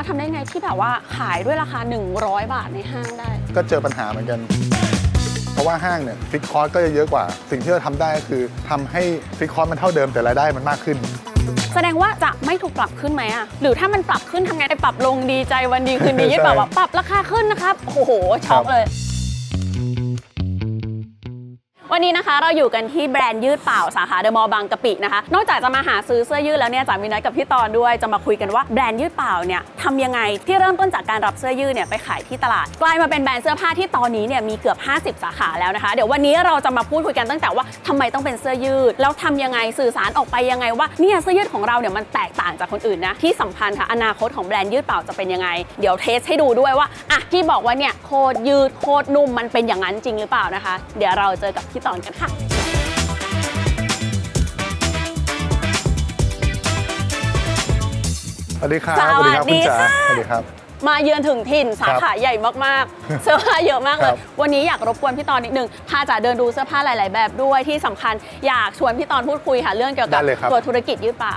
ารถทำได้ไงที่แบบว่าขายด้วยราคา 100 บาทในห้างได้ ก็เจอปัญหาเหมือนกัน เพราะว่าห้างเนี่ยฟิกคอร์สก็จะเยอะกว่า สิ่งที่เราทำได้ก็คือทำให้ฟิกคอร์สมันเท่าเดิมแต่รายได้มันมากขึ้น แสดงว่าจะไม่ถูกปรับขึ้นไหมอะหรือถ้ามันปรับขึ้นทำไงไปปรับลงดีใจวันดีคืนดีใช่แบบว่าปรับราคาขึ้นนะครับโอ้โหช็อกครับเลย วันนี้นะคะเราอยู่กันที่แบรนด์ยืดเปล่าสาขาเดอะมอลล์บางกะปินะคะ นอกจากจะมาหาซื้อเสื้อยืดแล้วเนี่ยจ๋ามีนัดกับพี่ตอนด้วยจะมาคุยกันว่าแบรนด์ยืดเปล่าเนี่ยทำยังไงที่เริ่มต้นจากการรับเสื้อยืดเนี่ยไปขายที่ตลาด กลายมาเป็นแบรนด์เสื้อผ้าที่ตอนนี้เนี่ยมีเกือบ 50 สาขาแล้วนะคะ เดี๋ยววันนี้เราจะมาพูดคุยกันตั้งแต่ว่าทำไมต้องเป็นเสื้อยืด แล้วทำยังไงสื่อสารออกไปยังไงว่าเนี่ยเสื้อยืดของเราเนี่ยมันแตกต่างจากคนอื่นนะที่สำคัญค่ะอนาคตของแบรนด์ยืดเปล่าจะเป็นยังไง เดี๋ยวเทสให้ดูด้วยว่าอะที่บอกว่าเนี่ยโคตรยืดโคตรนุ่มมันเป็นอย่างนั้นจริงหรือเปล่านะคะ เดี๋ยวเราเจอกับพี่ตอนกันค่ะสวัสดีครับสวัสดีคุณจ๋าค่ะสวัสดีครับมาเยือนถึงถิ่นสาขาใหญ่มากๆ เสื้อผ้าเยอะมากเลครัยบวันนี้อยากรบกวนพี่ตอนนิดนึงพาจ๋าเดินดูเสื้อผ้าหลาย ๆ แบบด้วยที่สำคัญอยากชวนพี่ตอนพูดคุยค่ะเรื่องเกี่ยวกับได้เลยครับตัวธุรกิจยืดเปล่า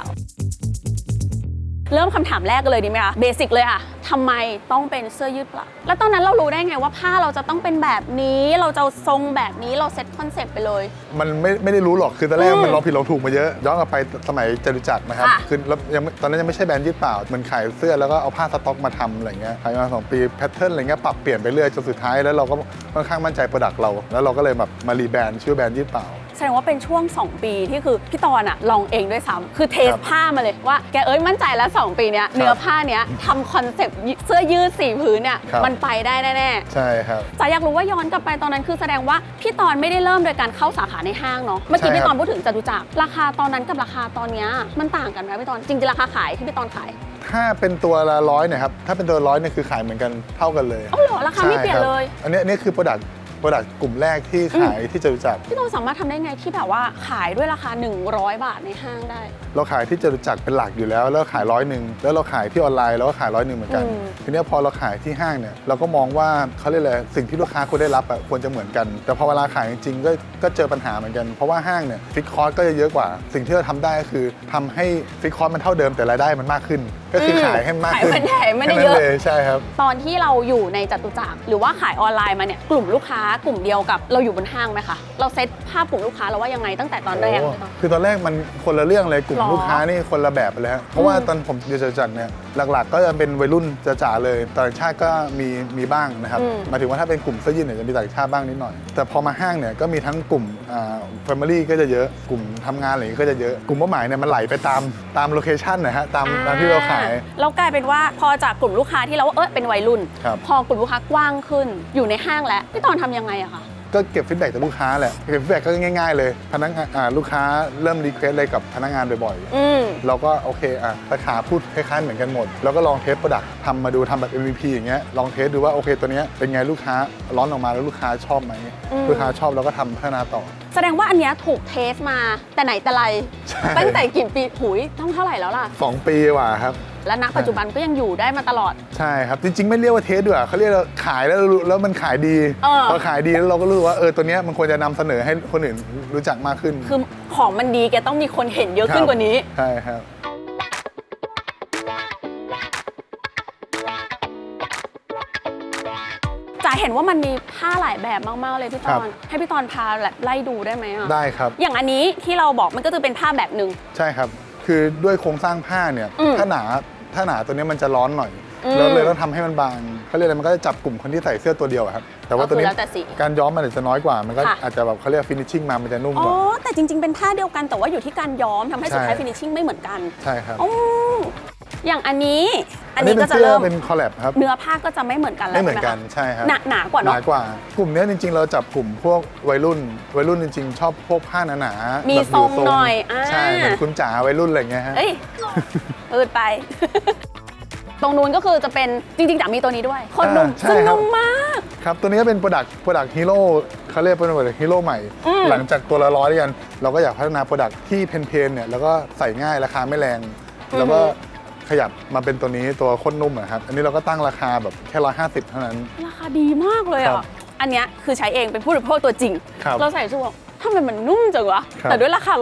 เริ่มคำถามแรกกันเลยดีไหมคะเบสิกเลยค่ะทำไมต้องเป็นเสื้อยืดเปล่าแล้วตอนนั้นเรารู้ได้ไงว่าผ้าเราจะต้องเป็นแบบนี้ เราจะทรงแบบนี้เราเซ็ตคอนเซปต์ไปเลย มันไม่ไม่ได้รู้หรอกคือตอนแรกอืมมันลองผิดลองถูกมาเยอะย้อนกลับไปสมัยจตุจักรนะครับค่ะคือแล้วยังไม่ตอนนั้นยังไม่ใช่แบรนด์ยืดเปล่ามันขายเสื้อแล้วก็เอาผ้าสต็อกมาทำอะไรเงี้ยขายมาสองปีแพทเทิร์นอะไรเงี้ยปรับเปลี่ยนไปเรื่อยจนสุดท้ายแล้วเราก็ค่อนข้างมั่นใจโปรดักต์เรา แล้วเราก็เลยแบบมารีแบรนด์ชื่อแบรนด์ยืดเปล่าแส ดงว่าเป็นช่วง 2 ปีที่คือพี่ตอนอะลองเองด้วยซ้ำคือเทสครับผ้ามาเลยว่าแกเอ้ยมั่นใจแล้ว 2 ปีเนี้ยเนื้อผ้าเนี้ยทำคอนเซปต์เสื้อยืดสีพื้นเนี่ยครับ มันไปได้แน่ใช่ครับๆจ๋าอยากรู้ว่าย้อนกลับไปตอนนั้นคือแสดงว่าพี่ตอนไม่ได้เริ่มโดยการเข้าสาขาในห้างเนาะเมื่อกี้ใช่ครับ พี่ตอนพูดถึงจตุจักรราคาตอนนั้นกับราคาตอนเนี้ยมันต่างกันไหมพี่ตอนจริงๆราคาขายที่พี่ตอนขายถ้าเป็นตัวละร้อยเนี่ยครับ ถ้าเป็นตัวร้อยเนี่ยคือขายเหมือนกันเท่ากันเลย อ๋อเหรอราคาไม่เปลี่ยนเลย ใช่ครับอันนี้อันนี้คือโปรดักต์ โปรดักต์กลุ่มแรกที่ขายที่จตุจักรพี่ตอนสามารถทำได้ไงที่แบบว่าขายด้วยราคา 100 บาทในห้างได้ เราขายที่จตุจักรเป็นหลักอยู่แล้ว แล้วขายร้อยหนึ่งแล้วเราขายที่ออนไลน์เราก็ขายร้อยหนึ่งเหมือนกัน อืม ทีเนี้ยพอเราขายที่ห้างเนี่ยเราก็มองว่าเขาเรียกอะไรสิ่งที่ลูกค้าควรได้รับอะควรจะเหมือนกัน แต่พอเวลาขายจริงๆก็ก็เจอปัญหาเหมือนกัน เพราะว่าห้างเนี่ยฟิกคอร์สก็จะเยอะกว่า สิ่งที่เราทำได้ก็คือทำให้ฟิกคอร์สมันเท่าเดิมแต่รายได้มันมากขึ้น ก็คือขายให้มันมากขึ้นขายมันใหญ่ไม่ได้แค่เยอะเลยใช่ครับ ตอนที่เราอยู่ในจตุจักรหรือว่าขายออนไลน์มาเนี่ยกลุ่มลูกค้ากลุ่มเดียวกับเราอยู่บนห้างไหมคะเราเซตภาพกลุ่มลูกค้าเราว่ายังไงตั้งแต่ตอนแรก โอ้เลยตอนคือตอนแรกมันคนละเรื่องเลยกลุ่มหรอลูกค้านี่คนละแบบเลยฮะเพราะว่าอืมตอนผมอยู่จตุจักรเนี่ยหลักๆ ก็จะเป็นวัยรุ่นจ๋าๆเลยต่างชาติก็มีมีบ้างนะครับหมายถึงว่าถ้าเป็นกลุ่มเสื้อยืดเนี่ยจะมีต่างชาติบ้างนิดหน่อย แต่พอมาห้างเนี่ยก็มีทั้งกลุ่มอ่าแฟมิลี่ก็จะเยอะกลุ่มทำงานอะไรอย่างงี้ก็จะเยอะกลุ่มเป้าหมายเนี่ยมันไหลไปตามตามโลเคชันนะฮะตามตามที่เราขาย แล้วกลายเป็นว่าพอจากกลุ่มลูกค้าที่เราว่าเออเป็นวัยรุ่น ครับ พอกลุ่มลูกค้ากว้างขึ้นอยู่ในห้างแล้วพี่ตอนทำยังไงอะคะ ก็เก็บฟีดแบ็กจากลูกค้าแหละเก็บฟีดแบ็กก็ง่ายๆเลยพนักงานอ่าลูกค้าเริ่มรีเควสอะไรกับพนักงานบ่อยๆอืมเราก็โอเคอะสาขาพูดคล้ายๆเหมือนกันหมด แล้วก็ลองเทสโปรดักต์ทำมาดูทำแบบ MVP อย่างเงี้ยลองเทสดูว่าโอเคตัวเนี้ยเป็นไงลูกค้าร้อนออกมาแล้วลูกค้าชอบไหมอืม ลูกค้าชอบเราก็ทำพัฒนาต่อ แสดงว่าอันเนี้ยถูกเทสมาแต่ไหนแต่ไร ใช่ ตั้งแต่กี่ปีหุยต้องเท่าไหร่แล้วล่ะ2ปีกว่าครับ และณปัจจุบันก็ยังอยู่ได้มาตลอด ใช่ครับ จริง ๆ ไม่เรียกว่าเทสด้วยเขาเรียกว่าขายแล้วรู้แล้วมันขายดีเออ พอขายดีแล้วเราก็รู้ว่าเออตัวเนี้ยมันควรจะนำเสนอให้คนอื่นรู้จักมากขึ้นคือของมันดีแกต้องมีคนเห็นเยอะขึ้นครับกว่านี้ ใช่ครับ จ๋าเห็นว่ามันมีผ้าหลายแบบมากๆเลยพี่ตครัอบ น ให้พี่ตอนพาแบบไล่ดูได้ไหมอะได้ครับ อย่างอันนี้ที่เราบอกมันก็จะเป็นผ้าแบบหนึ่ง ใช่ครับ คือด้วยโครงสร้างผ้าเนี่ย อืมถ้าหนา ถ้าหนาตัวเนี้ยมันจะร้อนหน่อยอืมเราเลยต้องทำให้มันบางเขาเรียกอะไรมันก็จะจับกลุ่มคนที่ใส่เสื้อตัวเดียวอะครับแต่ว่าตัวนี้ก็คือแล้วแต่สีการย้อมมันอาจจะน้อยกว่ามันก็ค่ะ อาจจะแบบเขาเรียกฟินิชชิ่งมามันจะนุ่มอ๋กอว่า แต่จริง ๆ เป็นผ้าเดียวกันแต่ว่าอยู่ที่การย้อมทำให้สุดท้ายใช่ ฟินิชชิ่งไม่เหมือนกันใช่ครับอ๋ออย่างอันนี้ อันนี้เป็ก็นจะเสื้อเริ่ม เป็นคอลแลบครับ เนื้อผ้าก็จะไม่เหมือนกันแล้วไม่เหมือนใช่กันคะใช่ครับหนาหนากว่าหเนาะ นากว่า กลุ่มเนี้ยจริง ๆ เราจับกลุ่มพวกวัยรุ่น วัยรุ่นจริง ๆ ชอบพวกผ้าหนาๆมีแบบทรงหน่อยอ่า ใช่เหมือนคุณจ๋าวัยรุ่นอะไรเงี้ยฮะ เอ้ย อืดไป ตรงนู้นก็คือจะเป็นจริงๆจ๋ามีตัวนี้ด้วยโคนนุ่มอ่าใช่ซึ่งครับ นุ่มมาก ครับ ตัวนี้ก็เป็นโปรดักต์โปรดักต์ฮีโร่เขาเรียกเป็นโปรดักต์ฮีโร่ใหม่ อืม หลังจากตัวละร้อยด้วยกัน เราก็อยากพัฒนาโปรดักต์ที่เพนๆเนี่ย แล้วก็ใส่ง่ายราคาไม่แรง แล้วก็ขยับมาเป็นตัวนี้ตัวข้นนุ่มอะครับ อันนี้เราก็ตั้งราคาแบบแค่ร้อยห้าสิบเท่านั้น ราคาดีมากเลยครัอะ บอันเนี้ยคือใช้เองเป็นผู้บริโภคตัวจริง ครับเราใส่สู้บอกทำไมมันนุ่มจังวะ ครับ แต่ด้วยราคา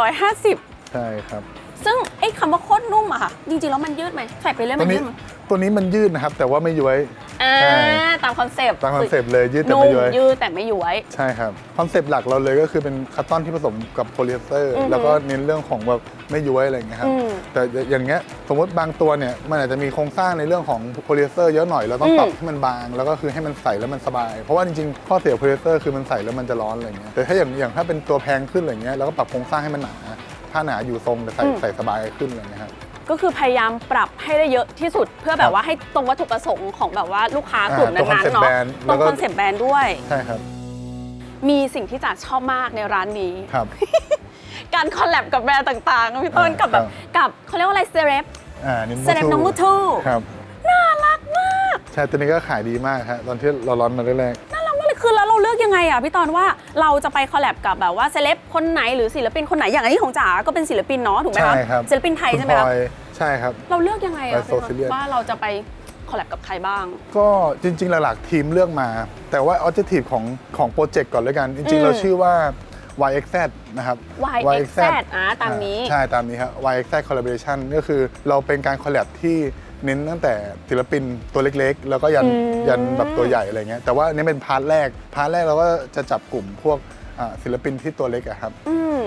150 ใช่ครับ ซึ่งไอ้คำว่าโคตรนุ่มอะค่ะ จริงๆแล้วมันยืดไหมใส่ไปเรื่อยตัมัวนนี้ยืดไหมตัวนี้มันยืดนะครับ แต่ว่าไม่ย้วย อ่าใช่ ตามคอนเซปต์ตามคอนเซปต์เลยยืดแต่นุ่ไม่มย้วย ยืดแต่ไม่ย้วย ใช่ครับคอนเซปต์หลักเราเลยก็คือเป็นคัตตอนที่ผสมกับโพลีเอสเตอร์อือฮึแล้วก็เน้นเรื่องของแบบไม่ย้วยอะไรอย่างเงี้ยครับอืมแต่อย่างเงี้ยสมมติบางตัวเนี่ยมันอาจจะมีโครงสร้างในเรื่องของโพลีเอสเตอร์เยอะหน่อยเราต้องปรับอืม ให้มันบาง แล้วก็คือให้มันใส่แล้วมันสบาย เพราะว่าจริงๆข้อเสียโพลีเอสเตอร์คือมันใส่แล้วมันจะร้อนอะไรเงี้ยแต่ถ้าอย่างอย่างถ้าเป็นตัวแพงขึ้นอะไรเงี้ยเราก็ปรับโครงสร้างให้มันหนา ผ้าหนาอยู่ทรงแต่ใส่ใส่สบายขึ้นอะไรเงี้ยครับ ก็คือพยายามปรับให้ได้เยอะที่สุด เพื่อแบบว่าให้ตรงวัตถุประสงค์ของแบบว่าลูกค้ากลุ่มอ่าตรงนั้นๆ concept เนาะ brand ตแล้รงวก็ คอนเซปต์แบรนด์ด้วย ใช่ครับมีสิ่งที่จ๋าชอบมากในร้านนี้ ครับ การคอลแลบกับแบรนด์ต่างๆพี่ต้นอ่ากับแบบครับ กับเขาเรียกว่าอะไรเซเลบ อ่านินเซเลบน้องมูทู ครับน่ารักมาก ใช่ตัวนี้ก็ขายดีมากครับตอนที่เราร้อนมาแรกน่ารักมาก เลยคือแล้วเราเลือกยังไงอะพี่ตอนว่าเราจะไปคอลแลบกับแบบว่าเซเลบคนไหนหรือศิลปินคนไหนอย่างอันนี้ของจ๋าก็เป็นศิลปินเนาะถูกไหมใช่คะครับศิลปินไทยๆใช่ไหมณคะพลอยใช่ครับ เราเลือกยังไงอะไป Sicilian ว่าเราจะไปคอลแลบกับใครบ้าง ก็จริง ๆ หลักๆทีมเลือกมา แต่ว่า objective ของของโปรเจกต์ก่อนเลยกันจอืริงมๆเราชื่อว่า YXZ นะครับ YXZ อ่าตามนี้อ่ใช่ ตามนี้ครับ YXZ collaboration ก็คือเราเป็นการคอลแลบที่ เน้นตั้งแต่ศิลปินตัวเล็กๆ แล้วก็ยันอืม ยันแบบตัวใหญ่อะไรเงี้ยแต่ว่านี่เป็นพาร์ทแรกพาร์ทแรกเราก็จะจับกลุ่มพวกอ่าศิลปินที่ตัวเล็กอะครับ อืม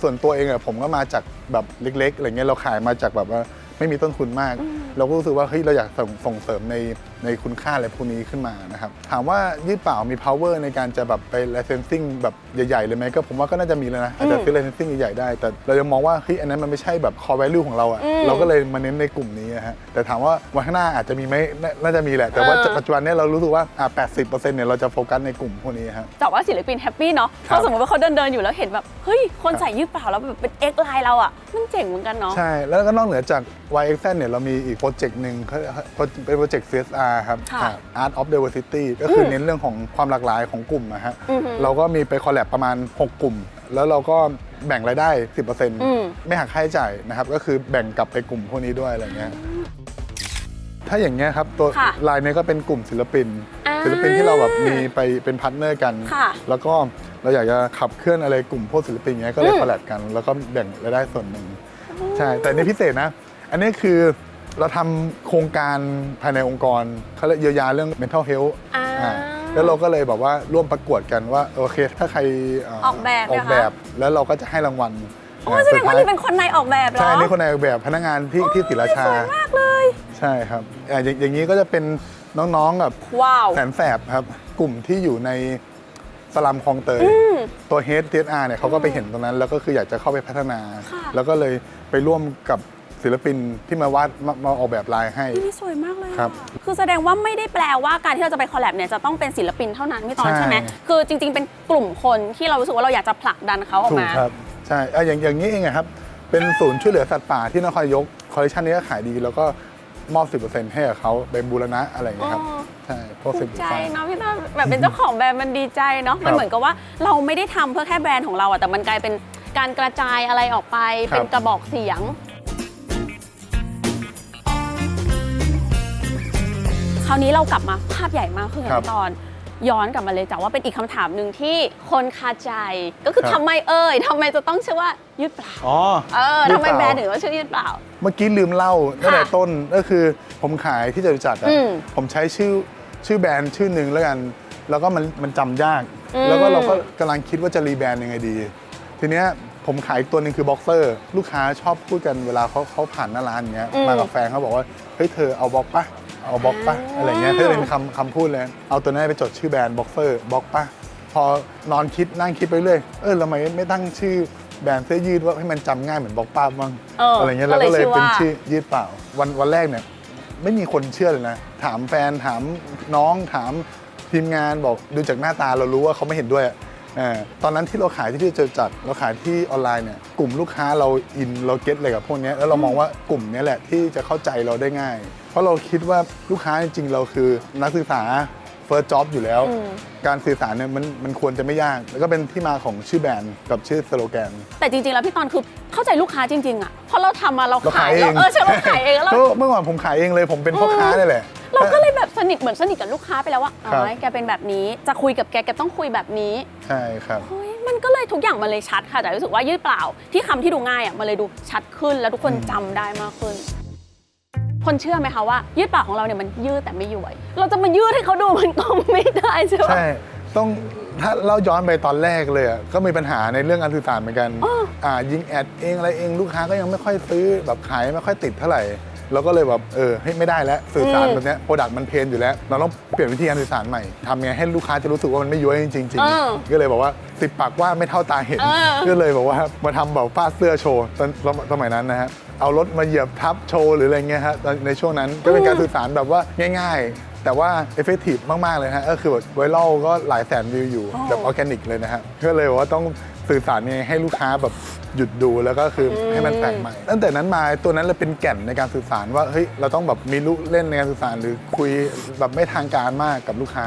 ส่วนตัวเองอะผมก็มาจากแบบเล็กๆอะไรเงี้ยเราขายมาจากแบบว่าไม่มีต้นทุนมาก เราก็รู้สึกว่าเฮ้ยเราอยากส่งส่งเสริมในในคุณค่าอะไรพวกนี้ขึ้นมานะครับถามว่ายืดเปล่ามี power ในการจะแบบไป licensing แบบใหญ่ๆเลยไหมก็ผมว่าก็น่าจะมีแล้วนะอาจจะซื้อ licensing ใหญ่ๆได้ แต่เรายังมองว่าเฮ้ยอันนั้นมันไม่ใช่แบบ core value ของเราอะอืมเราก็เลยมาเน้นในกลุ่มนี้อะฮะแต่ถามว่าวันข้างหน้าอาจจะมีไหมน่าน่าจะมีแหละ แต่ว่าเออปัจจุบันเนี้เรารู้สึกว่าอะ80%เนี่ยเราจะโฟกัสในกลุ่มพวกนี้ครับแต่ว่าศิลปินแฮปปี้เนาะครัถ้าบสมมติว่าเขาเดินเดินๆอยู่แล้วเห็นแบบเฮ้ยคนใส่ยืดเปล่าแล้วแบบเป็นเอ็กไลน์เราอะมันเจ๋งเหมือนกันเนาะใช่แล้วก็นอกเหนือจาก YXN เนี่ยเรามีอีกโปรเจกต์หนึ่งเขาเป็นโปรเจกต์ CSR ครับ ค่ะอ่า Art of Diversity ก็คืออเน้นเรื่องของความหลากหลายของกลุ่มนะฮะอือฮึเราก็มีไปคอลแลบประมาณ 6 กลุ่ม แล้วเราก็แบ่งรายได้ ม 10%ไม่หักค่าใช้จ่ายนะครับ ก็คือแบ่งกลับไปกลุ่มพวกนี้ด้วยอะไรเงี้ยถ้าอย่างเงี้ยครับตัวค่ะลายเนี้ยก็เป็นกลุ่มศิลปิน อ่าศิลปินที่เราแบบมีไปเป็นพาร์ทเนอร์กัน ค่ะ แล้วก็เราอยากจะขับเคลื่อนอะไรกลุ่มพวกศิลปินเงี้ยก็เลยอืมคอลแลบกัน แล้วก็แบ่งรายได้ส่วนหนึ่ง ใช่ แต่อันนี่พิเศษนะ อันนี้คือ เราทำโครงการภายในองค์กรเขาเรียกเยียวยาเรื่อง mental health อ่า อ่าแล้วเราก็เลยแบบว่าร่วมประกวดกันว่าโอเค ถ้าใครเออกแบบออกนะคะแบบ แล้วเราก็จะให้รางวัลโอ้แสดงว่านี่เป็นคนในออกแบบเหรอใช่อันนี่คนในออกแบบพนักงานที่ที่ศรีราชา สวยมากเลย ใช่ครับอ่าอย่างอย่างนี้ก็จะเป็นน้องๆแบบว้าว แสนแสบครับ กลุ่มที่อยู่ในสลัมคลองเตยมตัวเฮด TSR เนี่ยเขาก็ไปเห็นตรงนั้น แล้วก็คืออยากจะเข้าไปพัฒนา ค่ะ แล้วก็เลยไปร่วมกับ ศิลปินที่มาวาดมามาออกแบบลายให้ นี่สวยมากเลยอะครับคือแสดงว่าไม่ได้แปลว่าการที่เราจะไปคอลแลบเนี่ยจะต้องเป็นศิลปินเท่านั้นพี่ตอนใช่ ใช่ไหมคือจริง ๆ เป็นกลุ่มคนที่เรารู้สึกว่าเราอยากจะผลักดันเขาออกถูกมา ครับใช่อะอย่างอย่างนี้เองอะครับ เป็นศูนย์ช่วยเหลือสัตว์ป่าที่นครนายกคอลเลคชันนี้ก็ขายดี แล้วก็มอบ 10%ให้กับเขาไปบูรณะอะไรอย่างเงี้ยครับ อ๋อ ใช่พวกภูสิบมิใจเนาะพี่ต้นแบบเป็นเจ้าของแบรนด์มันดีใจเนาะครับมันเหมือนกับว่าเราไม่ได้ทำเพื่อแค่แบรนด์ของเราอะแต่มันกลายเป็นการกระจายอะไรออกไปครับเป็นกระบอกเสียง ราวนี้เรากลับมาภาพใหญ่มากขึ้นครับตอน ย้อนกลับมาเลยจ้ะว่าเป็นอีกคำถามหนึ่งที่คนคาใจ ก็คือครับทำไมเอ่ยทำไมจะต้องชื่อว่ายืดเปล่าอ๋อ เออยืดทำไมเปล่า แบรนด์ถึงต้องชื่อยืดเปล่า เมื่อกี้ลืมเล่าตั้งแต่ค่ะต้นก็คือผมขายที่จตุจักรอะอืมผมใช้ชื่อชื่อแบรนด์ชื่อหนึ่งแล้วกัน แล้วก็มันมันจำยาก อืม แล้วก็เราก็กำลังคิดว่าจะรีแบรนด์ยังไงดี ทีเนี้ยผมขายอีกตัวหนึ่งคือบ็อกเซอร์ลูกค้าชอบพูดกันเวลาเขาเขาผ่านหน้าร้านอย่างเงี้ยมากับแฟนเขาบอกว่าเฮ้ยเธอเอาบ็อกปะ เอาบ็อกปะอะไรเงี้ยเขาจะเป็นคำคำพูดเลย เอาตัวนั้นไปจดชื่อแบรนด์บ็อกเซอร์บ็อกปะพอนอนคิดนั่งคิดไปเรื่อยเออทำไมไม่ตั้งชื่อแบรนด์เสื้อยืดว่าให้มันจำง่ายเหมือนบ็อกป้าบ้างเออออะไรเงี้ยก็แล้วเลยก็เลยชื่อเป็นว่าชื่อยืดเปล่า วันวันแรกเนี่ยไม่มีคนเชื่อเลยนะ ถามแฟนถามน้องถามทีมงานบอกดูจากหน้าตาเรารู้ว่าเขาไม่เห็นด้วยอะเออ ตอนนั้นที่เราขายที่ที่เจอจัดเราขายที่ออนไลน์เนี่ยกลุ่มลูกค้าเราอินเราเก็ตอะไรกับพวกเนี้ยแล้วเรามองว่ากลุ่มเนี้ยแหละที่จะเข้าใจเราได้ง่าย เพราะเราคิดว่าลูกค้าจริงๆเราคือนักศึกษา first job อยู่แล้วอืมการสื่อสารเนี่ยมันมันควรจะไม่ยาก แล้วก็เป็นที่มาของชื่อแบรนด์กับชื่อสโลแกน แต่จริงๆ แล้วพี่ตอนคือเข้าใจลูกค้าจริงๆอะเพราะเราทำมาเราเราขายขายเองเราเออใช่เราขายเองแล้วเราก็เมื่อก่อนผมขายเองเลยผมเป็นพ่อค้านี่แหละเราก็เลยแบบส นิทเหมือนสนิทกับลูกค้าไปแล้วว่าอ๋ครับอแกเป็นแบบนี้ จะคุยกับแกแกต้องคุยแบบนี้ ใช่ครับเฮ้ยมันก็เลยทุกอย่างมันเลยชัดค่ะ แต่รู้สึกว่ายืดเปล่า ที่คำที่ดูง่ายอะมันเลยดูชัดขึ้นแล้วทุกคนอืมจำได้มากขึ้น คนเชื่อไหมคะว่า ยืดปากของเราเนี่ยมันยืดแต่ไม่ย้วย เราจะมายืดให้เขาดูมันก็ไม่ได้ใช่ไหมใช่ต้องถ้าเราย้อนไปตอนแรกเลยอะก็มีปัญหาในเรื่องการสื่อสารเหมือนกันอ้ออ่่ายิงแอดเองอะไรเองลูกค้าก็ยังไม่ค่อยซื้อแบบขายไม่ค่อยติดเท่าไหร่ เราก็เลยแบบเออให้ยไม่ได้แล้วสื่อสารแบบเนี้ยโปรดักต์มันเพนอยู่แล้ว เราต้องเปลี่ยนวิธีการสื่อสารใหม่ทำไงให้ลูกค้าจะรู้สึกว่ามันไม่ย้วยจริงๆจริงเออก็เลยบอกว่าสิบปากว่าไม่เท่าตาเห็น เออ ก็เลยบอกว่ามาทำแบบฟาดเสื้อโชว์ตอนสมัยนั้นนะฮะเอารถมาเหยียบทับโชว์หรืออะไรเงี้ยฮะตอนในช่วงนั้นก็เป็นการสื่อสารแบบว่าง่าย ๆ แต่ว่าเอฟเฟกตีฟมาก ๆ เลยฮะก็คือแบบไวรัลก็หลายแสนวิวอยู่อ๋อแบบออร์แกนิกเลยนะฮะก็เลยบอกว่าต้องสื่อสารยังไงให้ลูกค้าแบบ หยุดดูแล้วก็คืออให้มันแปลกใหม่ตั้งแต่นั้นมาตัวนั้นเลยเป็นแก่นในการสื่อสารว่าเฮ้ยเราต้องแบบมีลูกเล่นในการสื่อสารหรือคุยแบบไม่ทางการมากกับลูกค้า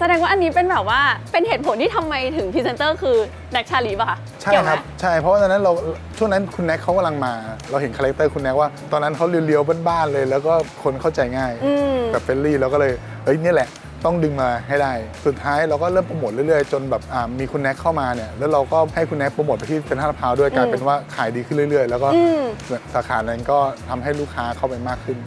แสดงว่าอันนี้เป็นแบบว่าเป็นเหตุผลที่ทำไมถึงพรีเซนเตอร์คือแน็กชาลีป่ะคะใช่เกี่ยวไหคมรับใช่เพราะว่าตอนนั้นเราช่วงนั้นคุณแน็กเขากำลังมา เราเห็นคาแรคเตอร์คุณแน็กว่าตอนนั้นเขาเรียวๆบ้านๆเลย แล้วก็คนเข้าใจง่ายอืม แบบเฟรนลี่เราก็เลยเอ้ยเนี่ยแหละ ต้องดึงมาให้ได้ สุดท้ายเราก็เริ่มโปรโมทเรื่อยๆ จนแบบอ่ามีคุณแน็กเข้ามาเนี่ยแล้วเราก็ให้คุณแน็กโปรโมทไปที่เซ็นทรัลลาดพร้าวด้วยกลายเป็นว่าขายดีขึ้นเรื่อยๆ แล้วก็อืมสาขานั้นก็ทำให้ลูกค้าเข้าไปมากขึ้น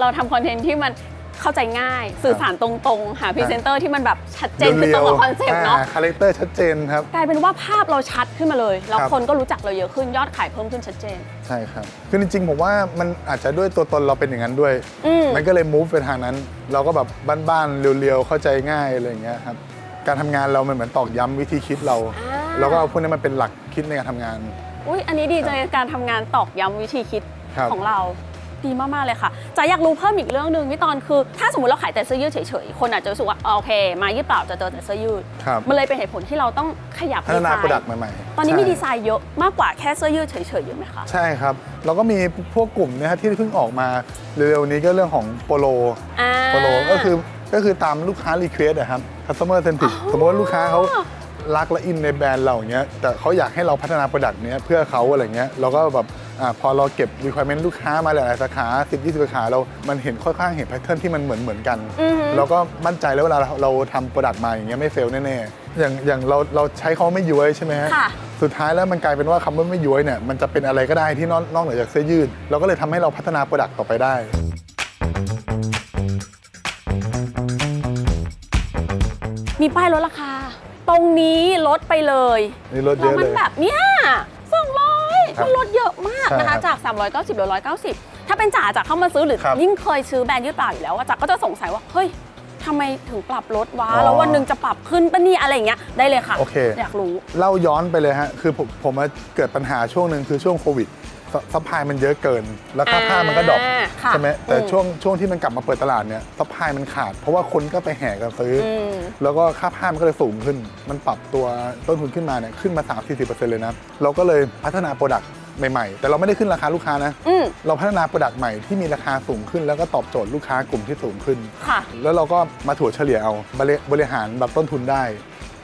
เราทำคอนเทนต์ที่มัน เข้าใจง่ายสื่อสารตรงๆ หาพรีเซนเตอร์ที่มันแบบชัดเจนคือตรงกับคอนเซ็ปต์เนาะคาแรคเตอร์ชัดเจนครับกลายเป็นว่าภาพเราชัดขึ้นมาเลย แล้วครับคนก็รู้จักเราเยอะขึ้นยอดขายเพิ่มขึ้นชัดเจน ใช่ครับ คือจริงๆผมว่ามันอาจจะด้วยตัวตนเราเป็นอย่างนั้นด้วยอืมมันก็เลย move ไปทางนั้น เราก็แบบบ้านๆเรียวๆเข้าใจง่ายอะไรอย่างเงี้ยครับการทำงานเรามันเหมือนตอกย้ำวิธีคิดเราอ่าแล้วก็เอาพวกนี้มันเป็นหลักคิดในการทำงานอุ้ยอันนี้ดีจังเลยการทำงานตอกย้ำวิธีคิดครับของเรา ดีมากๆเลยค่ะจะอยากรู้เพิ่มอีกเรื่องหนึ่งพี่ตอนคือ ถ้าสมมติเราขายแต่เสื้อยืดเฉยๆ คนอาจจะรู้สึกว่าโอเค มายืดเปล่าจะเจอแต่เสื้อยืด ครับมันเลยเป็นเหตุผลที่เราต้องขยับพัฒนาดีไซโปรดักต์ใหม่ๆตอนนี้มีใช่ ดีไซน์เยอะมากกว่าแค่เสื้อยืดเฉยๆเยอะไหมคะ ใช่ครับเราก็มีพวกกลุ่มเนะฮะที่เพิ่งออกมาเร็วๆนี้ก็เรื่องของโปโล อ่า โปโลก็คือก็คือตามลูกค้ารีเควสอะครับ customer centric สมมติว่าลูกค้าเขารักและอินในแบรนด์เราอย่างเงี้ยแต่เขาอยากให้เราพัฒนาโปรดักต์เนี้ยเพื่อเขาอะไรเงี้ยเราก็แบบ อาพอเราเก็บ requirement ลูกค้ามาหลาย ๆ สาขา 10 20 สาขาเรา มันเห็นค่อนข้างเห็นแพทเทิร์นที่มันเหมือนเหมือนกันอือฮึเราก็มั่นใจแล้วเวลาเราเราทำโปรดักต์มาอย่างเงี้ยไม่เฟลแน่ ๆ อย่างอย่างเราเราใช้เขาไม่ย้วยใช่ไหมฮะค่ะสุดท้ายแล้วมันกลายเป็นว่าคำว่าไม่ย้วยเนี่ยมันจะเป็นอะไรก็ได้ที่นอกนอกเหนือจากเสื้อยืด เราก็เลยทำให้เราพัฒนาโปรดักต์ต่อไปได้มีป้ายลดราคา ตรงนี้ลดไปเลยนี่ลดเยแล้วอะมัเลยแบบเนี้ยสองร้อย ครับมันลดเยอะมากใช่นะครัคะบจาก 390เหลือ190 ถ้าเป็นจ๋าจ๋าเข้ามาซื้อหรือครับยิ่งเคยซื้อแบรนด์ยืดเปล่าอยู่แล้วว่าจ๋าก็จะสงสัยว่าเฮ้ยทำไมถึงปรับลดวะอ๋อแล้ววันหนึ่งจะปรับขึ้นปะเนี่ยอะไรอย่างเงี้ยได้เลยค่ะโอเค อยากรู้ เล่าย้อนไปเลยฮะ คือผมผมมาเกิดปัญหาช่วงหนึ่งคือช่วงโควิดส ซัพพลายมันเยอะเกินแล้วค่าผ้ามันก็ดรอปอ่าค่ะใช่ไหมแต่อืมช่วงช่วงที่มันกลับมาเปิดตลาดเนี่ยซัพพลายมันขาด เพราะว่าคนก็ไปแห่กันซื้อออืมแล้วก็ค่าผ้ามันก็เลยสูงขึ้น มันปรับตัวต้นทุนขึ้นมาเนี่ยขึ้นมา 3-40%เลยนะ เราก็เลยพัฒนาโปรดักต์ใหม่ๆ แต่เราไม่ได้ขึ้นราคาลูกค้านะ อืมเราพัฒนาโปรดักต์ใหม่ที่มีราคาสูงขึ้น แล้วก็ตอบโจทย์ลูกค้ากลุ่มที่สูงขึ้น ค่ะ แล้วเราก็มาถั่วเฉลี่ยเอาบริบริหารแบบต้นทุนได้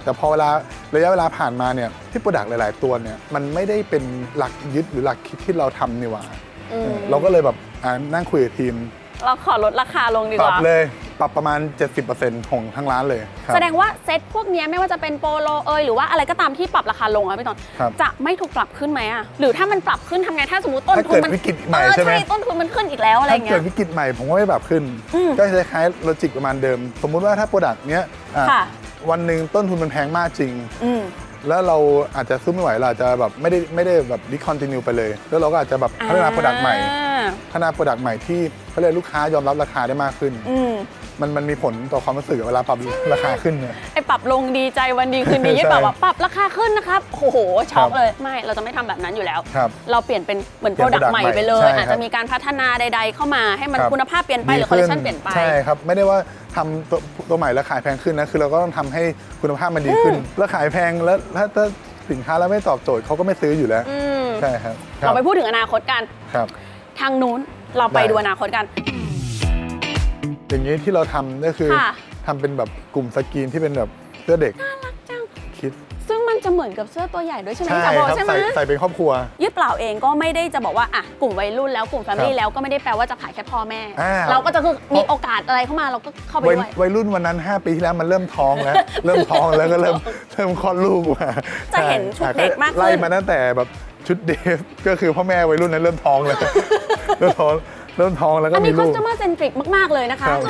แต่พอเวลาระยะเวลาผ่านมาเนี่ยที่โปรดักต์หลาย ๆ ตัวเนี่ยมันไม่ได้เป็นหลักยึดหรือหลักคิดที่เราทำนี่หว่าอืม เราก็เลยแบบอ่านั่งคุยกับทีม เราขอลดราคาลงดีปกรับว่า เลยปรับประมาณ 70%ของทั้งร้านเลยครับ แสดงว่าเซ็ตพวกเนี้ยไม่ว่าจะเป็นโปโลเอยหรือว่าอะไรก็ตามที่ปรับราคาลงอะพี่ตอนครับจะไม่ถูกปรับขึ้นไหมอะหรือถ้ามันปรับขึ้นทำไงถ้าสมมติต้นถ้าทุเกินดมันวิกฤตใหม่เออใช่ไหม ต้นทุนมันขึ้นอีกแล้วอะไรถ้าเงี้เกิยดวิกฤตใหม่ผมก็ไม่ปรับขึ้น อืมก็จะคล้ายโลจิกประมาณเดิม สมมุติว่าถ้าโปรดักต์เนี้ยอะค่ะ วันหนึ่งต้นทุนมันแพงมากจริง อืม แล้วเราอาจจะซื้อไม่ไหวเราอาจจะแบบไม่ได้ไม่ได้แบบดิคอนติเนียไปเลย แล้วเราก็อาจจะแบบพัฒนาโปรดักต์ใหม่ อ่าพัฒนาโปรดักต์ใหม่ที่เขาเรียกลูกค้ายอมรับราคาได้มากขึ้น อืม มันมันมีผลต่อความรู้สึกเวลาปรับราคาขึ้นเนี่ย ไอปรับลงดีใจวันดีคืนดีใช่ยี่ปรับว่าปรับราคาขึ้นนะครับโอ้โหช็อกครับเลยไม่เราจะไม่ทำแบบนั้นอยู่แล้ว ครับเราเปลี่ยนเป็นเหมือนเปโปลี่รยนดัก product ต์ใหม่ใหม่ไปเลย ใช่ครับอาจจะมีการพัฒนาใด ๆ เข้ามาให้มันครับ คุณภาพเปลี่ยนไปหรือคอลเลคชันเปลี่ยนไป ใช่ครับ ไม่ได้ว่าทำตัวตัวใหม่แล้วขายแพงขึ้นนะคือเราก็ต้องทำให้คุณภาพมันดีขึ้น แล้วขายแพงแล้วถ้าถ้าสินค้าแล้วไม่ตอบโจทย์เขาก็ไม่ซื้ออยู่แล้ว อืมใช่ครับครัเราบไปพูดถึงอนาคตกัน ครับ ทางนู้นเราไปได้ ดูอนาคตกัน อย่างนี้ที่เราทำก็คือค่ะ ทำเป็นแบบกลุ่มสกรีนที่เป็นแบบเสื้อเด็กน่ารักจัง คิดซึ่งมันจะเหมือนกับเสื้อตัวใหญ่ด้วยใช่ไหมใช่จะบอกครับใช่ไหมใส่ใส่เป็นครอบครัว ยืดเปล่าเองก็ไม่ได้จะบอกว่าอะกลุ่มวัยรุ่นแล้วกลุ่มแฟมิลี่ครับแล้วก็ไม่ได้แปลว่าจะขายแค่พ่อแม่ อ่า เราก็จะคือมีโอกาสอะไรเข้ามาเราก็เข้าไปวัยด้วย วัยรุ่นวันนั้น 5 ปีที่แล้วมันเริ่มท้องแล้ว เริ่มท้องแล้วก็เริ่มเริ่มคลอดลูกมาจะเห็นชุดเด็กมากขึ้น ไล่มาตั้งแต่แบบชุดเดฟก็คือพ่อแม่วัยรุ่นนั้นเริ่มท้องแล้วเริ่มท้อง เริ่มท้องแล้วก็อันมีนี้ ลูก customer centric มาก ๆ เลยนะคะ ครับ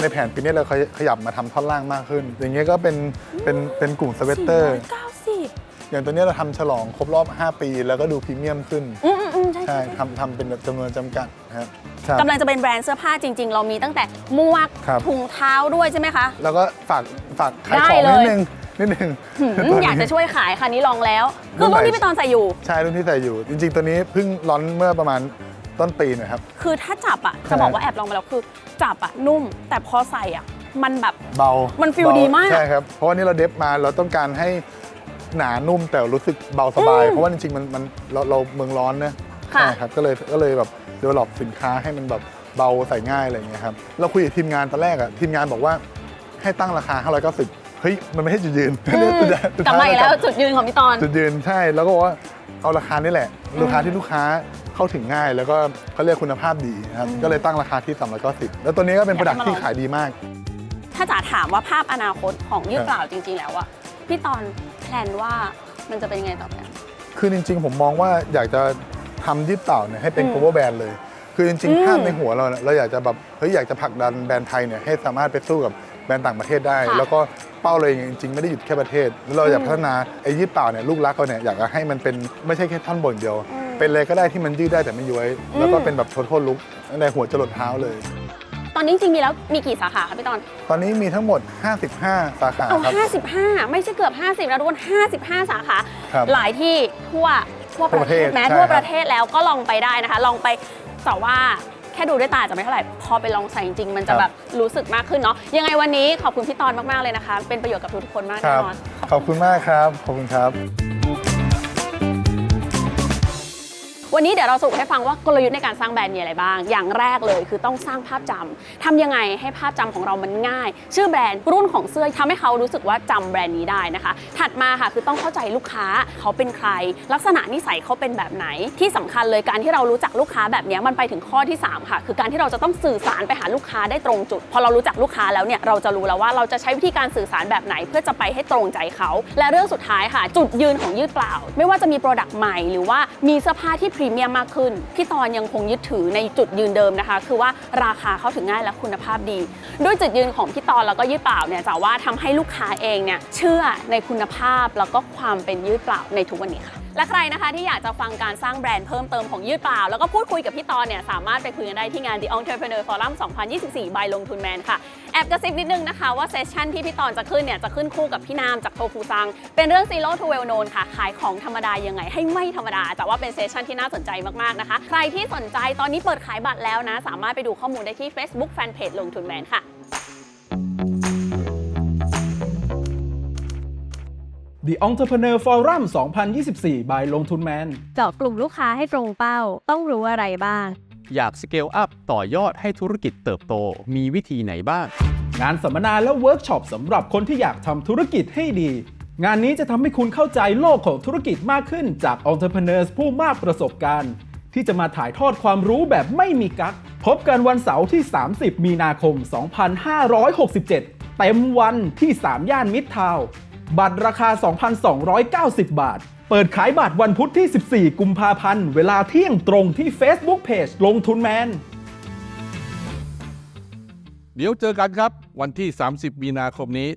ในแผนปีนี้เราขยับมาทำท่อนล่างมากขึ้น อย่างเงี้ยก็เป็นเป็นเป็นกลุ่มสเวตเตอร์ 490อย่างตัวเนี้ยเราทำฉลองครบรอบ 5 ปี แล้วก็ดูพรีเมียมขึ้น อืมอืมอืมใช่ใช่ใช่ทำทำเป็นแบบจำนวนจำกัดนะครับครับ กำลังจะเป็นแบรนด์เสื้อผ้าจริง ๆ เรามีตั้งแต่หมวกครับ ถุงเท้าด้วยใช่ไหมคะ แล้วก็ฝากฝากขายได้ของเลยนิดนึง นิดนึงหืมตนนี้อยากจะช่วยขายค่ะนี้ลองแล้วรุ่คือนไหนรุ่นที่พี่ตอนใส่อยู่ ใช่รุ่นที่ใส่อยู่ จริง ๆ ตัวนี้เพิ่งร้อนเมื่อประมาณต้นปีนะครับ คือถ้าจับอะใช่จะบอกว่าแอบลองมาแล้วคือจับอะนุ่ม แต่พอใส่อะ มันแบบ เบามันฟีลเบดีมาก ใช่ครับ เพราะว่านี่เราเดฟมาเราต้องการให้หนานุ่มแต่รู้สึกเบาสบายอืมเพราะว่าจริงๆมันมันเราเราเมืองร้อนนะค่ะ ใช่ครับก็เลยก็เลยแบบเดเวลลอปสินค้าให้มันแบบเบาใส่ง่ายอะไรอย่างเงี้ยครับเราคุยกับทีมงานตอนแรกอะทีมงานบอกว่าให้ตั้งราคา 590 เฮ้ยมันไม่ใช่จุดยืนอืมสุดกลับท้ายมาอีกแล้วเรจุดยืนของพี่ตอน จุดยืนใช่แล้วก็บอกว่าเอาราคานี่แหละราคาที่ลูกค้าเข้าถึงง่าย แล้วก็เขาเรียกคุณภาพดีครับก็เลยตั้งราคาที่390แล้วตัวนี้ก็เป็นอโปยารกดัให้กมาลองที่ขายดีมาก ถ้าจ๋าถามว่าภาพอนาคตของยืดครับเปล่าจริง ๆ แล้วอะพี่ตอนแพลนว่ามันจะเป็นยังไงต่อไปคือจริง ๆ ผมมองว่าอยากจะทำยืดเต่าเนี่ยให้เป็นอืม global brand เลย คือจริงอืมๆภาพในหัวเราเนี่ยเราอยากจะแบบเฮ้ยอยากจะผลักดันแบรนด์ไทยเนี่ยให้สามารถไปสู้กับ แบรนด์ต่างประเทศได้ ค่ะ แล้วก็เป้าเลยจริงๆ ไม่ได้หยุดแค่ประเทศ แล้วเราอยากอืมพัฒนาไอ้ยืดเต่าเนี่ยลูกรักเราเนี่ยอยากจะให้มันเป็นไม่ใช่แค่ท่อนบนเดียวอืมเป็นเลยก็ได้ที่มันยืดได้แต่ไม่ย้วยอืมแล้วก็เป็นแบบโทท l ลุกในหัวจรดเท้าเลย ตอนนี้จริงๆมีแล้วมีกี่สาขาคะพี่ตอน ตอนนี้มีทั้งหมด 55 สาขาเอา ครับ 55 ไม่ใช่เกือบ 50 แล้วทุกคน 55 สาขา ครับหลายที่ทั่วทั่วประเทศทั่วประเทศแม้ใช่ทั่วครับประเทศแล้วก็ลองไปได้นะคะ ลองไปแต่ว่าแค่ดูด้วยตาจะไม่เท่าไหร่ พอไปลองใส่จริงๆ มันจะแบบรู้สึกมากขึ้นเนาะ ยังไงวันนี้ขอบคุณพี่ตอนมากๆเลยนะคะ เป็นประโยชน์กับทุกๆคนมากคแน่รับนอน ขอบคุณมากครับ ขอบคุณครับ วันนี้เดี๋ยวเราสรุปให้ฟังว่ากลยุทธ์ในการสร้างแบรนด์มีอะไรบ้าง อย่างแรกเลยคือต้องสร้างภาพจำทำยังไงให้ภาพจำของเรามันง่าย ชื่อแบรนด์รุ่นของเสื้อทำให้เขารู้สึกว่าจำแบรนด์นี้ได้นะคะ ถัดมาค่ะคือต้องเข้าใจลูกค้าเขาเป็นใคร ลักษณะนิสัยเขาเป็นแบบไหน ที่สำคัญเลยการที่เรารู้จักลูกค้าแบบนี้มันไปถึงข้อที่ 3 ค่ะ คือการที่เราจะต้องสื่อสารไปหาลูกค้าได้ตรงจุด พอเรารู้จักลูกค้าแล้วเนี่ยเราจะรู้แล้วว่าเราจะใช้วิธีการสื่อสารแบบไหน เพื่อจะไปให้ตรงใจเขาและเรื่องสุดท้ายค่ะ จุดยืนของยืดเปล่า ไม่ว่าจะมีโปรดักต์ใหม่หรือว่ามีเสื้อผ้าที่พรีเมียมมากขึ้น พี่ตอนยังคงยึดถือในจุดยืนเดิมนะคะ คือว่าราคาเข้าถึงง่ายและคุณภาพดี ด้วยจุดยืนของพี่ตอนแล้วก็ยืดเปล่าเนี่ยจะว่าทำให้ลูกค้าเองเนี่ยเชื่อในคุณภาพแล้วก็ความเป็นยืดเปล่าในทุกวันนี้ค่ะ และใครนะคะที่อยากจะฟังการสร้างแบรนด์เพิ่มเติมของยืดเปล่า แล้วก็พูดคุยกับพี่ตอนเนี่ยสามารถไปคุยกันได้ที่งาน The Entrepreneur Forum 2024 by ลงทุนแมนค่ะ แอบกระซิบนิดนึงนะคะว่าเซสชันที่พี่ตอนจะขึ้นเนี่ยจะขึ้นคู่กับพี่นามจากโทฟูซัง เป็นเรื่อง Zero to Well Known ค่ะ ขายของธรรมดายังไงให้ไม่ธรรมดา แต่ว่าเป็นเซสชันที่น่าสนใจมากๆนะคะ ใครที่สนใจตอนนี้เปิดขายบัตรแล้วนะ สามารถไปดูข้อมูลได้ที่ Facebook Fanpage ลงทุนแมนค่ะ The Entrepreneur Forum 2024 by ลงทุนแมน เจาะกลุ่มลูกค้าให้ตรงเป้า ต้องรู้อะไรบ้าง อยากสเกลอัพต่อยอดให้ธุรกิจเติบโต มีวิธีไหนบ้าง งานสัมมนาและเวิร์กช็อปสำหรับคนที่อยากทำธุรกิจให้ดี งานนี้จะทำให้คุณเข้าใจโลกของธุรกิจมากขึ้นจาก Entrepreneurs ผู้มากประสบการณ์ ที่จะมาถ่ายทอดความรู้แบบไม่มีกักพบกันวันเสาร์ที่ 30 มีนาคม 2567 เต็มวันที่ 3 ย่านมิตรทาวน์ บัตรราคา 2,290 บาท เปิดขายบัตรวันพุธที่ 14 กุมภาพันธ์ เวลาเที่ยงตรงที่ Facebook Page ลงทุนแมน เดี๋ยวเจอกันครับ วันที่ 30 มีนาคมนี้